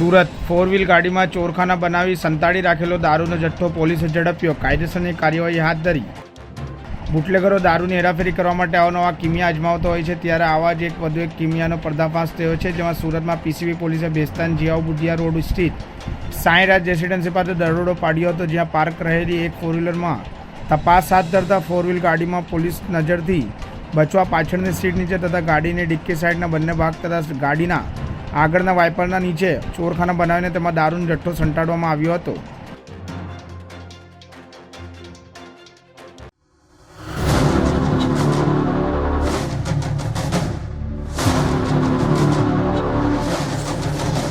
Surat four wheel ગાડીમાં ચોરખાના બનાવી સંતાડી રાખેલો દારૂનો જથ્થો પોલીસે ઝડપ્યો. કાયદેસરની કાર્યવાહી હાથ ધરી. બુટલેગરો દારૂની હેરાફેરી કરવા માટે અવનવા કિમિયા અજમાવતો હોય છે. ત્યારે આવા જ એક વધુ એક કિમિયાનો પર્દાફાશ થયો છે, જેમાં સુરતમાં પીસીબી પોલીસે બેસ્તાન જીયાઉ બુઢિયા રોડ સ્થિત સાંઈરાજ રેસિડેન્સી પાસે દરોડો પાડ્યો હતો, જ્યાં પાર્ક રહેલી એક ફોર વ્હીલરમાં તપાસ હાથ ધરતા ફોર વ્હીલ ગાડીમાં પોલીસ નજરથી બચવા પાછળની સીટ નીચે તથા ગાડીની ડિક્કી સાઈડના બંને ભાગ તથા ગાડીના આગળના વાઇપરના નીચે ચોરખાના બનાવીને તેમાં દારૂનો જથ્થો સંતાડવામાં આવ્યો હતો.